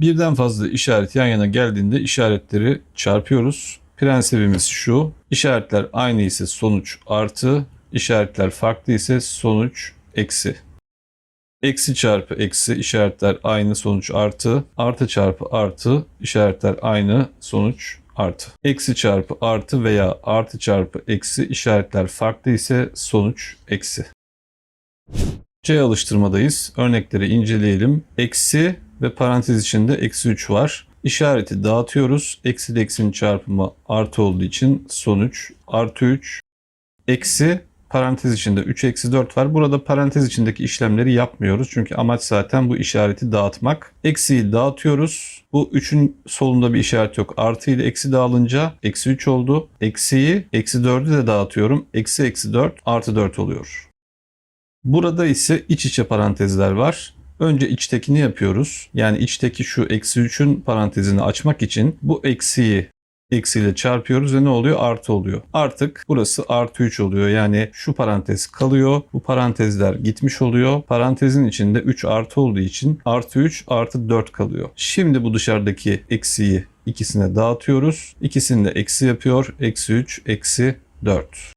Birden fazla işaret yan yana geldiğinde işaretleri çarpıyoruz. Prensibimiz şu. İşaretler aynı ise sonuç artı, işaretler farklı ise sonuç eksi. Eksi çarpı eksi işaretler aynı sonuç artı. Artı çarpı artı işaretler aynı sonuç artı. Eksi çarpı artı veya artı çarpı eksi işaretler farklı ise sonuç eksi. C alıştırmadayız. Örnekleri inceleyelim. Eksi ve parantez içinde eksi 3 var. İşareti dağıtıyoruz. Eksi ile eksinin çarpımı artı olduğu için sonuç artı 3. Eksi parantez içinde 3 eksi 4 var. Burada parantez içindeki işlemleri yapmıyoruz. Çünkü amaç zaten bu işareti dağıtmak. Eksiyi dağıtıyoruz. Bu 3'ün solunda bir işaret yok. Artı ile eksi dağılınca eksi 3 oldu. Eksiyi eksi 4'ü de dağıtıyorum. Eksi eksi 4 artı 4 oluyor. Burada ise iç içe parantezler var. Önce içtekini yapıyoruz. Yani içteki şu eksi 3'ün parantezini açmak için bu eksiyi eksiyle çarpıyoruz ve ne oluyor? Artı oluyor. Artık burası artı 3 oluyor. Yani şu parantez kalıyor. Bu parantezler gitmiş oluyor. Parantezin içinde 3 artı olduğu için artı 3 artı 4 kalıyor. Şimdi bu dışarıdaki eksiyi ikisine dağıtıyoruz. İkisini de eksi yapıyor. Eksi 3, eksi 4.